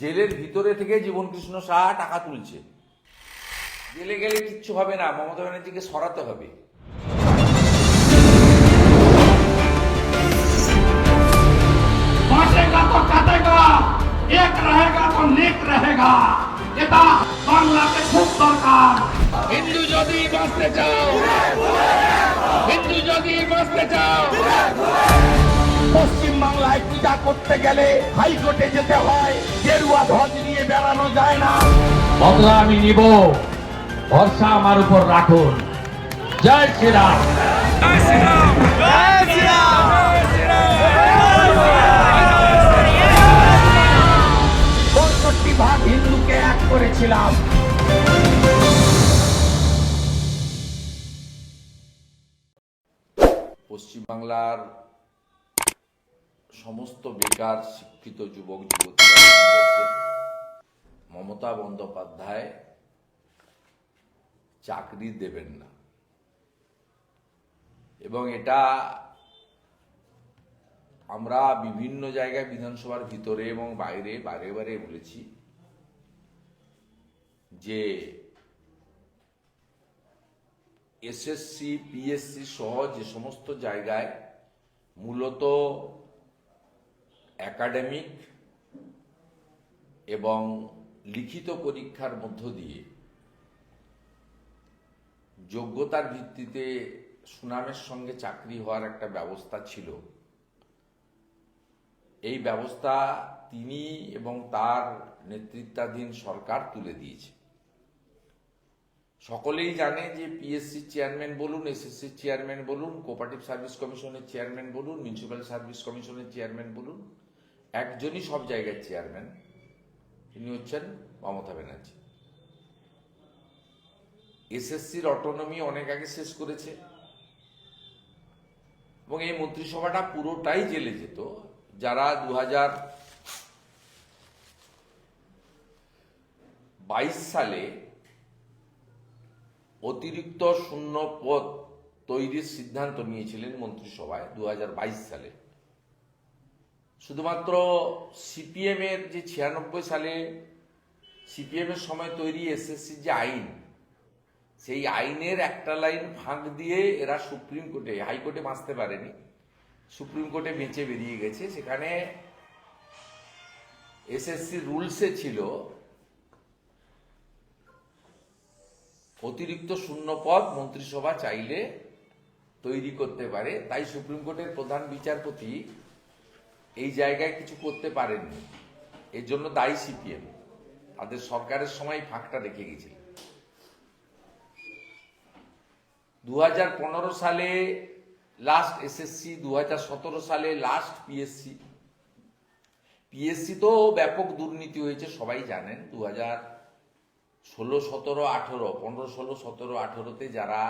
জেলের ভিতরে থেকে জীবনকৃষ্ণ সাহা টাকা তুলছে। জেলে গেলে কিচ্ছু হবে না, মমতা ব্যানার্জিকে সরাতে হবে। বাংলাতে খুব দরকার। হিন্দু যদি বাঁচতে চাও, হিন্দু যদি বাঁচতে চাও পশ্চিম বাংলায় পূজা করতে গেলে হাইকোর্টে যেতে হয়। গেরুয়া ধ্বজ নিয়ে বেড়ানো যায় না। বদলা আমি নিব। ভরসা আমার উপর রাখুন। জয় শ্রীরাম। পঁয়ষট্টি ভাগ হিন্দুকে এক করেছিলাম। পশ্চিমবাংলার সমস্ত বেকার, শিক্ষিত যুবক যুবতীরা মমতা বন্দ্যোপাধ্যায় চাকরি দেবেন না। এবং এটা আমরা বিভিন্ন জায়গায় বিধানসভার ভিতরে এবং বাইরে বারে বারে বলেছি যে এসএসসি, পিএসসি সহ যে সমস্ত জায়গায় মূলত একাডেমিক এবং লিখিত পরীক্ষার মধ্য দিয়ে যোগ্যতার ভিত্তিতে সুনামের সঙ্গে চাকরি হওয়ার একটা ব্যবস্থা ছিল। এই ব্যবস্থা তিনি এবং তার নেতৃত্বাধীন সরকার তুলে দিয়েছে। সকলেই জানে যে পিএসসি চেয়ারম্যান বলুন এসএসসি চেয়ারম্যান বলুন কোপারেটিভ সার্ভিস কমিশনের চেয়ারম্যান বলুন মিউনিসিপ্যাল সার্ভিস কমিশনের চেয়ারম্যান বলুন একজনই সব জায়গার চেয়ারম্যান, তিনি হচ্ছেন মমতা ব্যানার্জি। এসএসসির অটোনমি অনেক আগে শেষ করেছে। এবং এই মন্ত্রিসভাটা পুরোটাই জেলে যেত। যারা দু বাইশ সালে অতিরিক্ত শূন্য পদ তৈরির সিদ্ধান্ত নিয়েছিলেন মন্ত্রিসভায় দু হাজার বাইশ সালে। শুধুমাত্র সিপিএম এর যে ছিয়ানব্বই সালে সিপিএম এর সময় তৈরি এসএসসি যে আইন, সেই আইনের একটা লাইন ফাঁক দিয়ে এরা সুপ্রিম কোর্টে, হাইকোর্টে বাঁচতে পারেনি। সুপ্রিম কোর্টে বেঁচে বেরিয়ে গেছে। সেখানে এসএসসি রুলসে ছিল অতিরিক্ত শূন্য পদ মন্ত্রিসভা চাইলে তৈরি করতে পারে। তাই সুপ্রিম কোর্টের প্রধান বিচারপতি এই জায়গায় কিছু করতে পারেননি। এর জন্য দায়ী সিপিএম। তাদের সরকারের সময় ফাঁকটা রেখে গেছিল। দু হাজার পনেরো সালে লাস্ট এসএসসি দু হাজার সতেরো সালে লাস্ট পিএসসি পিএসসি তো ব্যাপক দুর্নীতি হয়েছে, সবাই জানেন। দু হাজার ষোলো, সতেরো, আঠেরো, পনেরো, ষোলো, সতেরো, আঠেরোতে যারা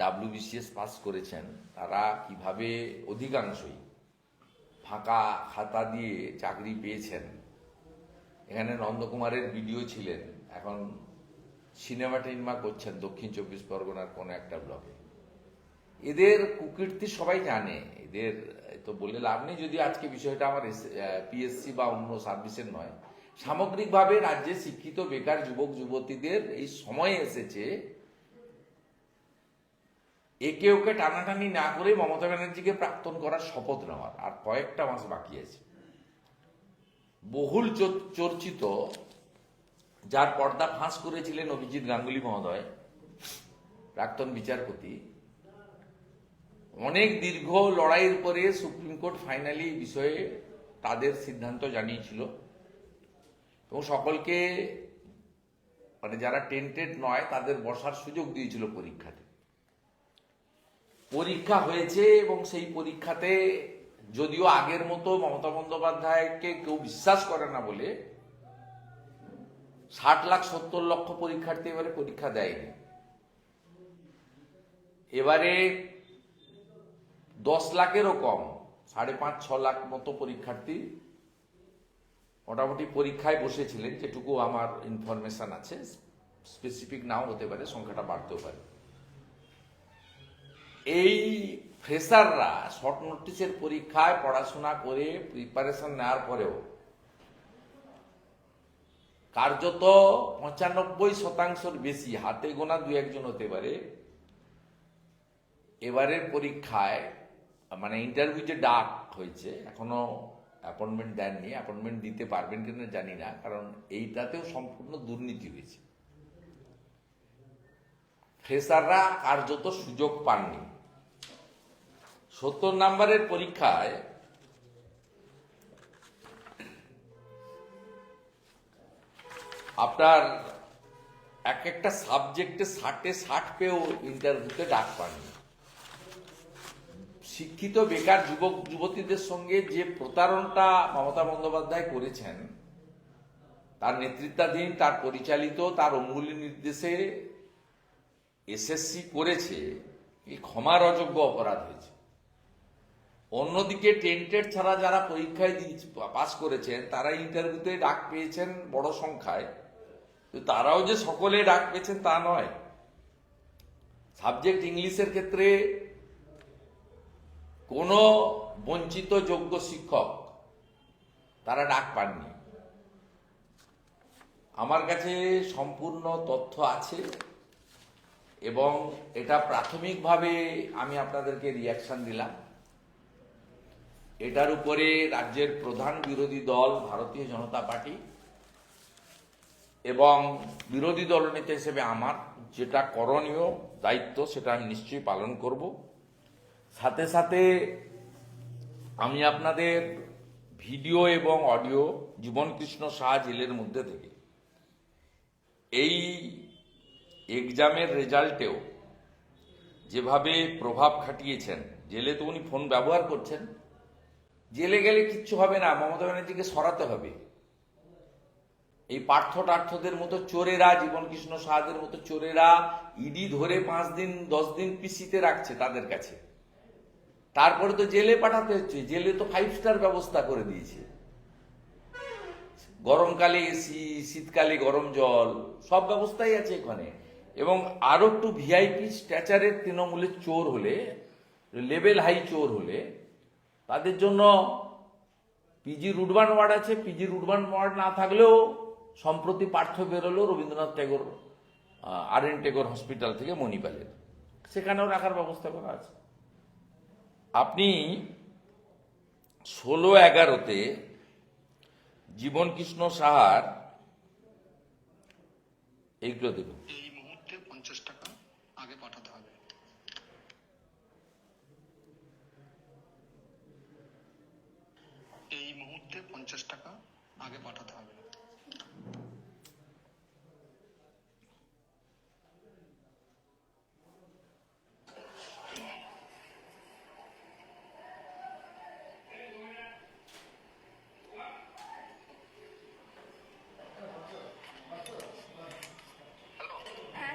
ডাব্লিউবিসিএস পাস করেছেন, তারা কীভাবে অধিকাংশই ফাঁকা খাতা দিয়ে চাকরি পেয়েছেন। এখানে নন্দকুমারের ভিডিও ছিলেন। এখন সিনেমা টিনেমা করছেন দক্ষিণ চব্বিশ পরগনার কোনো একটা ব্লকে। এদের কুকীর্তি সবাই জানে। এদের তো বলে লাভ নেই, যদি আজকে বিষয়টা আমার পিএসসি বা অন্য সার্ভিসের নয়। সামগ্রিকভাবে রাজ্যে শিক্ষিত, বেকার যুবক, যুবতীদের এই সময় এসেছে একে ওকে টানাটানি না করে মমতা ব্যানার্জিকে প্রাক্তন করার শপথ নেওয়ার আর কয়েকটা মাস বাকি আছে। বহুল চর- চর্চিত, যার পর্দা ফাঁস করেছিলেন অভিজিৎ গাঙ্গুলি মহোদয়, প্রাক্তন বিচারপতি। অনেক দীর্ঘ লড়াইয়ের পরে সুপ্রিম কোর্ট ফাইনালি এই বিষয়ে তাদের সিদ্ধান্ত জানিয়েছিল। এবং সকলকে মানে যারা টেন্টেড নয়, তাদের বসার সুযোগ দিয়েছিল পরীক্ষাতে। পরীক্ষা হয়েছে এবং সেই পরীক্ষাতে যদিও আগের মতো মমতা বন্দ্যোপাধ্যায়কে কেউ বিশ্বাস করে না বলে, ষাট লাখ সত্তর লক্ষ পরীক্ষার্থী এবারে পরীক্ষা দেয়নি। এবারে দশ লাখেরও কম, সাড়ে পাঁচ, ছ লাখ মতো পরীক্ষার্থী মোটামুটি পরীক্ষায় বসেছিলেন, যেটুকু আমার ইনফরমেশন আছে স্পেসিফিক নাও হতে পারে, সংখ্যাটা বাড়তেও পারে। এই ফ্রেশাররা শর্ট নোটিসের পরীক্ষায় পড়াশোনা করে প্রিপারেশন নেওয়ার পরেও কার্যত পঁচানব্বই শতাংশের বেশি, হাতে গোনা দু একজন হতে পারে, এবারের পরীক্ষায় মানে ইন্টারভিউ যে ডাক হয়েছে, এখনও অ্যাপয়েন্টমেন্ট দেননি অ্যাপয়েন্টমেন্ট দিতে পারবেন কিনা জানি না, কারণ এইটাতেও সম্পূর্ণ দুর্নীতি হয়েছে। ফ্রেশাররা কার্যত সুযোগ পাননি। সত্তর নম্বরের পরীক্ষায় আপনার এক একটা সাবজেক্টে ষাটে ষাট পেয়েও ইন্টারভিউতে ডাক পাননি। শিক্ষিত বেকার যুবক, যুবতীদের সঙ্গে যে প্রতারণটা মমতা বন্দ্যোপাধ্যায় করেছেন, তার নেতৃত্বাধীন, তার পরিচালিত, তার অঙ্গুলি নির্দেশে এসএসসি করেছে এই ক্ষমার অযোগ্য অপরাধ হয়েছে। অন্যদিকে টেন্টেড ছাড়া যারা পরীক্ষায় পাস করেছেন, তারা ইন্টারভিউতে ডাক পেয়েছেন বড় সংখ্যায়। তারাও যে সকলে ডাক পেয়েছেন তা নয়। সাবজেক্ট ইংলিশের ক্ষেত্রে কোনো বঞ্চিত যোগ্য শিক্ষক তারা ডাক পাননি। আমার কাছে সম্পূর্ণ তথ্য আছে এবং এটা প্রাথমিকভাবে আমি আপনাদেরকে রিয়াকশান দিলাম। এটার উপরে রাজ্যের প্রধান বিরোধী দল ভারতীয় জনতা পার্টি এবং বিরোধী দলনেতা হিসেবে আমার যেটা করণীয়, দায়িত্ব, সেটা আমি নিশ্চয়ই পালন করব। সাথে সাথে আমি আপনাদের ভিডিও এবং অডিও জীবনকৃষ্ণ শাহ জেলের মধ্যে থেকে এই এক্সামের রেজাল্টেও যেভাবে প্রভাব খাটিয়েছেন, জেলে তো উনি ফোন ব্যবহার করছেন জেলে গেলে কিচ্ছু হবে না, মমতা ব্যানার্জিকে সরাতে হবে। এই পার্থ টার্থদের মতো চোরেরা জীবন কৃষ্ণ সাহাদের মতো চোরেরা ইডি ধরে পাঁচ দিন, দশ দিন পিসিতে রাখছে তাদের কাছে। তারপরে তো জেলে পাঠাতে হচ্ছে, জেলে তো ফাইভ স্টার ব্যবস্থা করে দিয়েছে। গরমকালে এসি, শীতকালে গরম জল, সব ব্যবস্থাই আছে এখানে। এবং আরও একটু ভিআইপি স্ট্যাচারের তৃণমূলের চোর হলে, লেভেল হাই চোর হলে তাদের জন্য পিজি রুডবান ওয়ার্ড আছে পিজি রুডবান ওয়ার্ড না থাকলেও সম্প্রতি পার্থ বেরোলো Rabindranath Tagore R N Tagore hospital থেকে মণিপালের। সেখানেও রাখার ব্যবস্থা করা আছে। আপনি ষোলো এগারোতে জীবন কৃষ্ণ সাহার, এইগুলো দেবেন এই মুহূর্তে পঞ্চাশ টাকা আগে পাঠাতে হবে এই মুহূর্তে পঞ্চাশ টাকা আগে পাঠাতে হবে।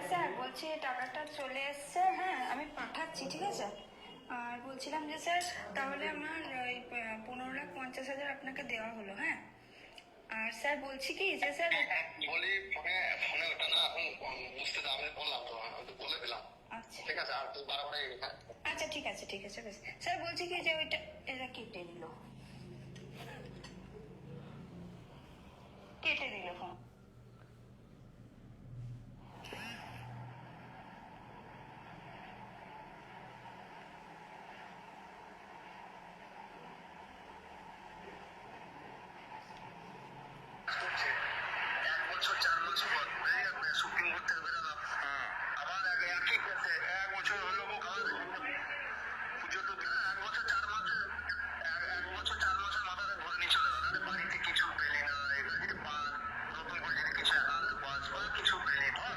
হ্যাঁ বলছি টাকাটা চলে এসছে। হ্যাঁ আমি পাঠাচ্ছি, ঠিক আছে? আর বলছিলাম যে স্যার, তাহলে আমার ওই পনেরো লাখ পঞ্চাশ হাজার আপনাকে দেওয়া হলো হ্যাঁ? আর স্যার বলছি কি যে স্যার বলি ফোনে ফোনে ওটা না এখন বুঝতে দাম আমি বললাম তো আমি বলে দিলাম। আচ্ছা। ঠিক আছে আর তুই বারবার হ্যাঁ। আচ্ছা ঠিক আছে ঠিক আছে বেশ। স্যার বলছি কি যে ওইটা এটা কেটে দিল কেটে দিল ফোন করছে এক বছর চার মাস পর বেরিয়ে যাবে সুপ্রিম কোর্ট থেকে বেরোলাম আবার এক একই এক বছর হলো পুজো তো দিল এক বছর চার মাসে এক- এক বছর চার মাসের মাথাতে ধরে নিয়ে চলে গেল আরে বাড়িতে কিছু পেলি না এবার যদি পাস নতুন করে যদি কিছু অ্যাকাউন্ট পাস বা কিছু পেলি ধর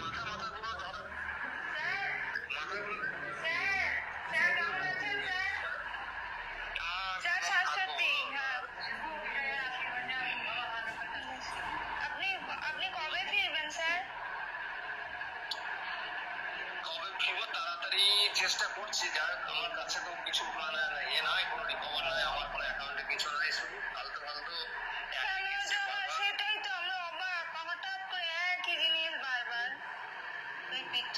মাথা মাথা গুলো ধর মাথাগুলো স্যার স্যার সত্যি হ্যাঁ আপনি আপনি কবে ফিরবেন স্যার কবে ফিরবো তাড়াতাড়ি চেষ্টা করছি যার আমার কাছে তো কিছু মানে ইয়ে নাই কোনো রিকভার নাই আমার কোনো অ্যাকাউন্টে কিছু নাই শুধু ফালতু ফালতু একই আমিও এসে তো বারবার। সেটাই তো আমরা অবাক হঠাৎ করে একই জিনিস বারবার। রিপিট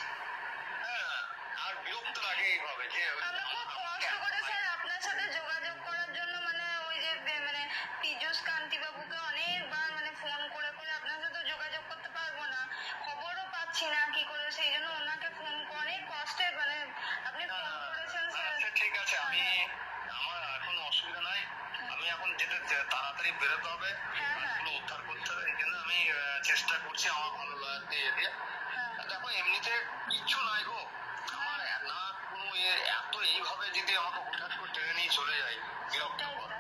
হ্যাঁ আর বিরক্ত লাগে এইভাবে যে আমরা খুব কষ্ট করে স্যার আপনার সাথে যোগাযোগ করার জন্য মানে ওই যে মানে পীযুষ কান্তি বাবুকে অনেকবার মানে ফোন করে করে আপনার সাথে যোগাযোগ করতে পারব না। খবরও পাচ্ছি না কি করে সেই জন্য ওনাকে ফোন করে কষ্টে মানে আপনি ফোন করেছেন স্যার আচ্ছা ঠিক আছে আমি আমার এখন অসুবিধা নাই। আমি এখন যেতে তাড়াতাড়ি বেরোতে হবে। হ্যাঁ, হ্যাঁ। উদ্ধার করতে হবে। এই জন্য আমি চেষ্টা করছি আমার ভালো লাগতে দিয়ে হ্যাঁ। দেখো এমনিতে কিচ্ছু নাই গো। আমার না কোনো এত এইভাবে যদি আমাকে হঠাৎ করে টেনে নিয়ে চলে যায় বিরক্তকর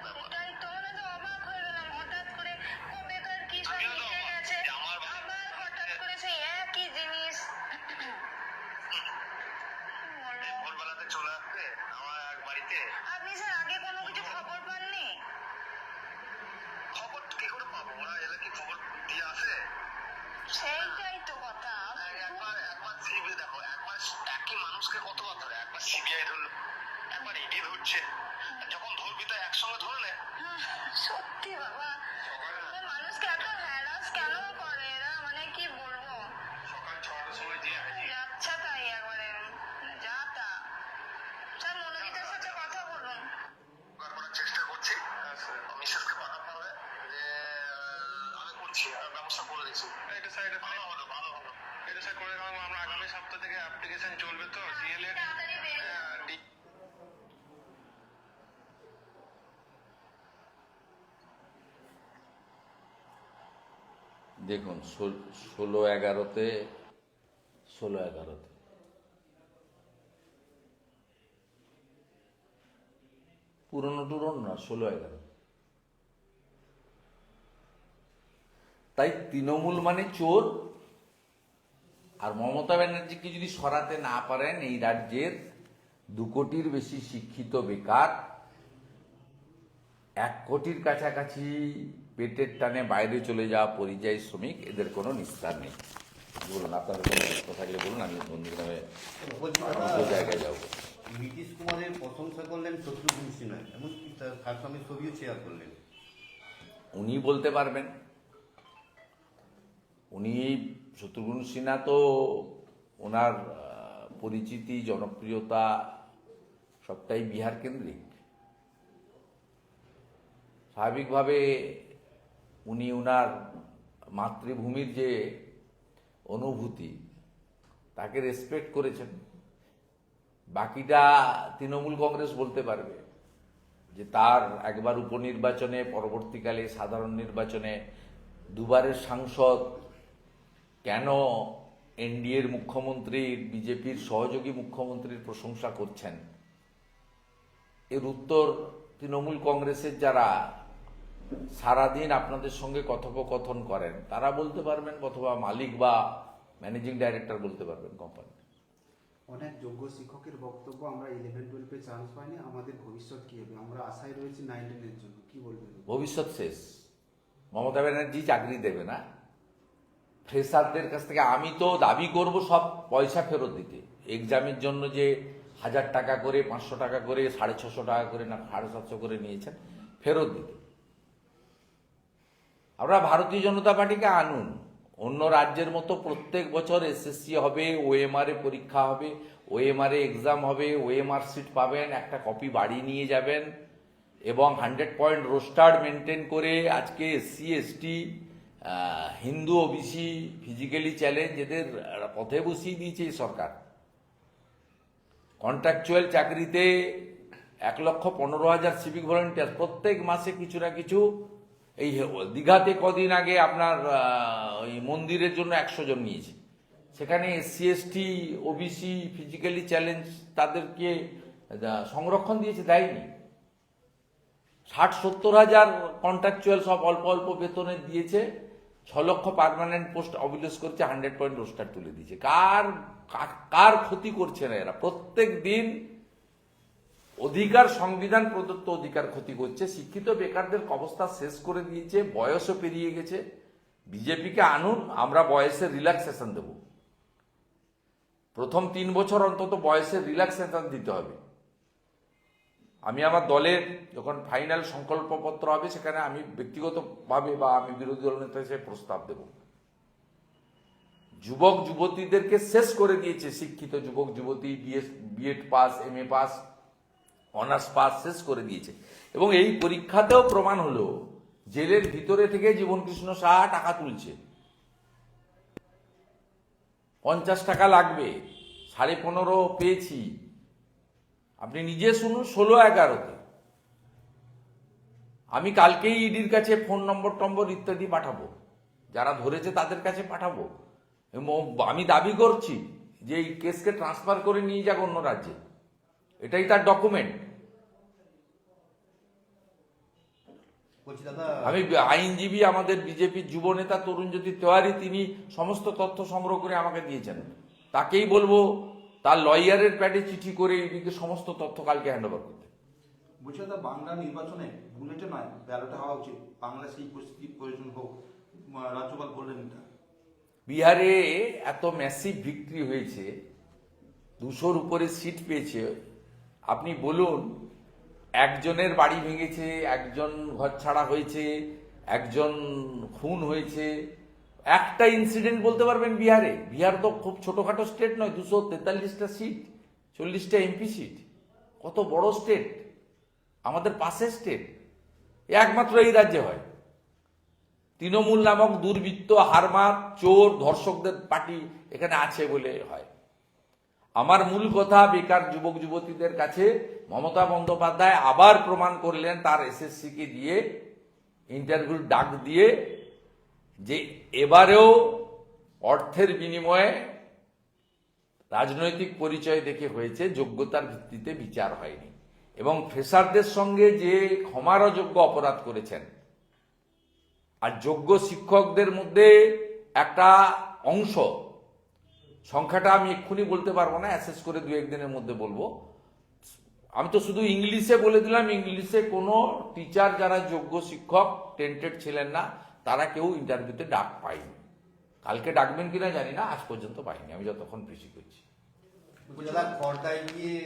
দেখুন, ষোলো এগারোতে ষোলো এগারোতে। পুরনো টুরন না, ষোলো এগারো। তাই তৃণমূল মানে চোর, আর মমতা ব্যানার্জিকে যদি সরাতে না পারেন, এই রাজ্যের দু কোটির বেশি শিক্ষিত বেকার, এক কোটির কাছাকাছি পেটের টানে বাইরে চলে যাওয়া পরিযায়ী শ্রমিক এদের কোনো নিস্তার নেই। বলুন আপনাদের কোনো প্রশ্ন থাকলে বলুন আমি বন্ধুগ্রামে জায়গায় যাব। নীতিশ কুমারের প্রশংসা করলেন শত্রুঘ্ন সিনহা এমনকি তার তার ছবিও শেয়ার করলেন। উনি বলতে পারবেন। উনি শত্রুঘ্ন সিনহা তো ওনার পরিচিতি জনপ্রিয়তা সবটাই বিহার কেন্দ্রিক। স্বাভাবিকভাবে উনি ওনার মাতৃভূমির যে অনুভূতি, তাকে রেসপেক্ট করেছেন। বাকিটা তৃণমূল কংগ্রেস বলতে পারবে যে তার একবার উপনির্বাচনে, পরবর্তীকালে সাধারণ নির্বাচনে দুবারের সাংসদ, কেন এনডিএর মুখ্যমন্ত্রীর বিজেপির সহযোগী মুখ্যমন্ত্রীর প্রশংসা করছেন? এর উত্তর তৃণমূল কংগ্রেসের যারা সারাদিন আপনাদের সঙ্গে কথোপকথন করেন। তারা বলতে পারবেন অথবা মালিক বা ম্যানেজিং ডাইরেক্টর বলতে পারবেন কোম্পানি। অনেক যোগ্য শিক্ষকের বক্তব্য আমরা ইলেভেন টুয়েলভে চান্স পাইনি আমাদের ভবিষ্যৎ কি হবে? আমরা আশায় রয়েছি নাইন টেনের জন্য। কি বলবেন? ভবিষ্যৎ শেষ। মমতা ব্যানার্জি চাকরি দেবে না। ফ্রেশারদের কাছ থেকে আমি তো দাবি করব সব পয়সা ফেরত দিতে। এক্সামের জন্য যে হাজার টাকা করে পাঁচশো টাকা করে সাড়ে ছশো টাকা করে না সাড়ে সাতশো করে নিয়েছেন ফেরত দিতে। আমরা ভারতীয় জনতা পার্টিকে আনুন। অন্য রাজ্যের মতো প্রত্যেক বছর এসএসসি হবে ওএমআর পরীক্ষা হবে ওএমআর এক্সাম হবে ওএমআর সিট পাবেন, একটা কপি বাড়ি নিয়ে যাবেন এবং হান্ড্রেড পয়েন্ট রোস্টার মেনটেন করে আজকে SC, ST Hindu OBC physically challenge এদের পথে বসিয়ে দিয়েছে এই সরকার। কন্ট্রাকচুয়াল চাকরিতে এক লক্ষ পনেরো হাজার সিভিক ভলেন্টিয়ার প্রত্যেক মাসে কিছু না কিছু এই দীঘাতে কদিন আগে আপনার ওই মন্দিরের জন্য একশো জন নিয়েছে। সেখানে এসসি ওবিসি ফিজিক্যালি চ্যালেঞ্জ তাদেরকে সংরক্ষণ দিয়েছে, দেয়নি। ষাট সত্তর হাজার কন্ট্রাকচুয়াল সব অল্প অল্প বেতনে দিয়েছে, ছ লক্ষ পার্মানেন্ট পোস্ট অবিলেস করছে হান্ড্রেড পয়েন্ট রোস্টার তুলে দিয়েছে। কার কার ক্ষতি করছে না এরা? প্রত্যেক দিন অধিকার সংবিধান প্রদত্ত অধিকার ক্ষতি করছে। শিক্ষিত বেকারদের অবস্থা শেষ করে দিয়েছে, বয়সও পেরিয়ে গেছে। বিজেপিকে আনুন, আমরা বয়সের রিল্যাক্সেশন দেব। প্রথম তিন বছর অন্তত বয়সের রিল্যাক্সেশন দিতে হবে। আমি আমার দলের যখন ফাইনাল সংকল্পপত্র হবে, সেখানে আমি ব্যক্তিগতভাবে বা আমি বিরোধী দল নেতা হিসেবে প্রস্তাব দেব। যুবক যুবতীদেরকে শেষ করে দিয়েছে শিক্ষিত যুবক যুবতী BS BEd pass M A pass honours pass শেষ করে দিয়েছে। এবং এই পরীক্ষাতেও প্রমাণ হলো, জেলের ভিতরে থেকে জীবনকৃষ্ণ সাহা টাকা তুলছে। পঞ্চাশ টাকা লাগবে, সাড়ে পনেরো পেয়েছি। আপনি নিজে শুনুন, ষোলো এগারোতে। আমি কালকেই ইডির কাছে ফোন নম্বর টম্বর ইত্যাদি পাঠাবো। যারা ধরেছে তাদের কাছে পাঠাবো। আমি দাবি করছি যে এই কেসকে ট্রান্সফার করে নিয়ে যাক অন্য রাজ্যে। এটাই তার ডকুমেন্ট আমি আইনজীবী আমাদের বিজেপির যুব নেতা তরুণজ্যোতি তেওয়ারি তিনি সমস্ত তথ্য সংগ্রহ করে আমাকে দিয়েছেন। তাকেই বলব তার লয়ারের প্যাডে চিঠি করে এদিকে সমস্ত তথ্য কালকে হ্যান্ড ওভার করতে। বলছি দাদা বাংলা নির্বাচনে বুলেটে নয় ব্যালটে হওয়া উচিত। বাংলা সেই পরিস্থিতি প্রয়োজন হোক। রাজ্যপাল বললেন এটা। বিহারে এত ম্যাসিভ ভিক্টরি হয়েছে দুশোর উপরে সিট পেয়েছে আপনি বলুন, একজনের বাড়ি ভেঙেছে, একজন ঘর ছাড়া হয়েছে, একজন খুন হয়েছে, একটা ইনসিডেন্ট বলতে পারবেন বিহারে? বিহার তো খুব ছোটখাটো স্টেট নয়, দুশো তেতাল্লিশটা সিট চল্লিশটা এমপি সিট কত বড় স্টেট আমাদের পাশের স্টেট একমাত্র এই রাজ্যে হয়। তৃণমূল নামক দুর্বৃত্ত, হারমার, চোর, ধর্ষকদের পার্টি এখানে আছে বলে হয়। আমার মূল কথা বেকার যুবক যুবতীদের কাছে মমতা বন্দ্যোপাধ্যায় আবার প্রমাণ করলেন, তার এসএসসি কে দিয়ে ইন্টারভিউ ডাক দিয়ে, যে এবারেও অর্থের বিনিময়ে রাজনৈতিক পরিচয় দেখে হয়েছে, যোগ্যতার ভিত্তিতে বিচার হয়নি। এবং ফ্রেশারদের সঙ্গে যে ক্ষমার অযোগ্য অপরাধ করেছেন, আর যোগ্য শিক্ষকদের মধ্যে একটা অংশ সংখ্যাটা আমি এক্ষুনি বলতে পারব না অ্যাসেস করে দু একদিনের মধ্যে বলব। আমি তো শুধু ইংলিশে বলে দিলাম ইংলিশে কোনো টিচার যারা যোগ্য শিক্ষক টেন্টেড ছিলেন না তারা কেউ ইন্টারভিউতে ডাক পায়নি। কালকে ডাকবেন কিনা জানি না আজ পর্যন্ত পাইনি আমি যতক্ষণ কৃষি করছি। দাদা খড়দায় গিয়ে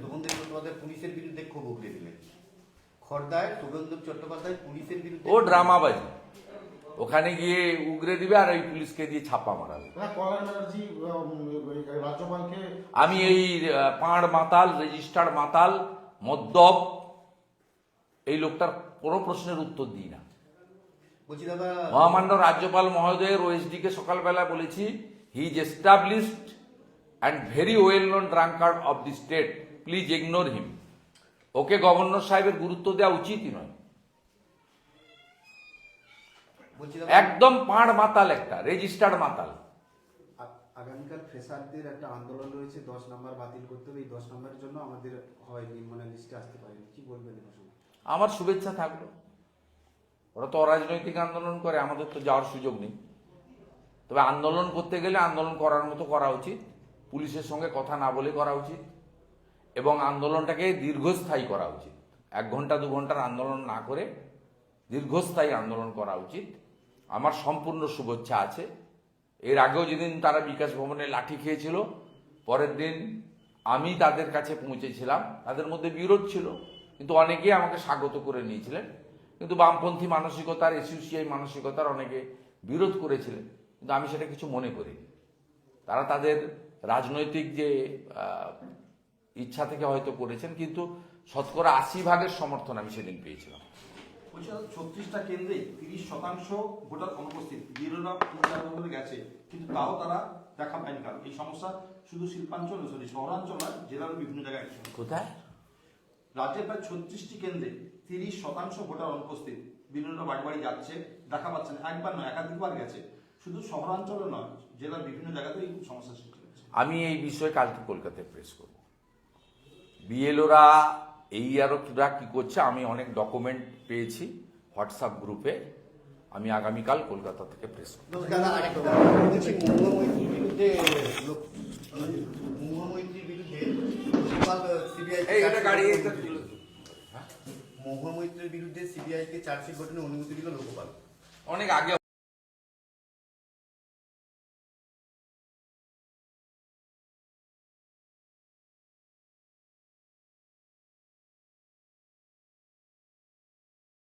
শুভেন্দু চট্টোপাধ্যায় পুলিশের বিরুদ্ধে ক্ষোভ উগড়ে দিলেন। খড়দায় শুভেন্দু চট্টোপাধ্যায় পুলিশের বিরুদ্ধে ও ড্রামাবাজি। ওখানে গিয়ে উগরে দিবে আর ওই পুলিশকে দিয়ে ছাপা মারাবে। রাজ্যপালকে আমি এই পাঁড় মাতাল রেজিস্টার্ড মাতাল মদ্যপ এই লোকটার কোনো প্রশ্নের উত্তর দিই না। মহামান্য রাজ্যপাল মহোদয়ের ওএসডি কে সকালবেলা বলেছি he is established and very well known drunkard of the state please ignore him okay governor সাহেবের গুরুত্ব দেওয়া উচিতই নয় বলছি দাদা একদম পাঁড় মাতাল একটা রেজিস্টার্ড মাতাল। আগামীকাল ফ্রেশারদের একটা আন্দোলন রয়েছে দশ নম্বর বাতিল করতে হবে এই দশ নম্বরের জন্য আমাদের হয়নি মানে লিস্টে আসতে পারেনি। কি বলবেন আমার শুভেচ্ছা থাকল। ওরা তো অরাজনৈতিক আন্দোলন করে আমাদের তো যাওয়ার সুযোগ নেই। তবে আন্দোলন করতে গেলে আন্দোলন করার মতো করা উচিত পুলিশের সঙ্গে কথা না বলে করা উচিত এবং আন্দোলনটাকে দীর্ঘস্থায়ী করা উচিত। এক ঘণ্টা দু ঘণ্টার আন্দোলন না করে দীর্ঘস্থায়ী আন্দোলন করা উচিত। আমার সম্পূর্ণ শুভেচ্ছা আছে। এর আগেও যেদিন তারা বিকাশ ভবনে লাঠি খেয়েছিল, পরের দিন আমি তাদের কাছে পৌঁছেছিলাম। তাদের মধ্যে বিরোধ ছিল, কিন্তু অনেকেই আমাকে স্বাগত করে নিয়েছিলেন। কিন্তু বামপন্থী মানসিকতার এসিউসিআই মানসিকতার অনেকে বিরোধ করেছিলেন, কিন্তু আমি সেটা কিছু মনে করিনি। তারা তাদের রাজনৈতিক যে ইচ্ছা থেকে হয়তো করেছেন, কিন্তু শতকরা আশি ভাগের সমর্থন আমি সেদিন পেয়েছিলাম। বলছি ছত্রিশটা কেন্দ্রে তিরিশ শতাংশ ভোটার অনুপস্থিত। বিরোধীরা প্রচার করে গেছে কিন্তু তাও তারা দেখা পায়নি কারণ এই সমস্যা শুধু শিল্পাঞ্চল সরি শহরাঞ্চল নয় জেলার বিভিন্ন জায়গায় কোথায়? রাজ্যের প্রায় ছত্রিশটি কেন্দ্রে তিরিশ শতাংশ ভোটার অনুপস্থিত। বিরোধীরা বাড়ি বাড়ি যাচ্ছে দেখা পাচ্ছে না একবার নয় একাধিকবার গেছে। শুধু শহরাঞ্চলে নয় জেলার বিভিন্ন জায়গাতেই এই সমস্যা সৃষ্টি হচ্ছে। আমি এই বিষয়ে কালকে কলকাতায় প্রেস করব। বিএলওরা এই আরও কিরা কি করছে? আমি অনেক ডকুমেন্ট পেয়েছি হোয়াটসঅ্যাপ গ্রুপে আমি আগামীকাল কলকাতা থেকে প্রেস মহুয়া মৈত্রীর বিরুদ্ধে বিরুদ্ধে লোকপাল সিবিআই মহুয়া মৈত্রীর বিরুদ্ধে সিবিআই কে চার্জশিট গঠনের অনুমতি দিল লোকপাল অনেক আগে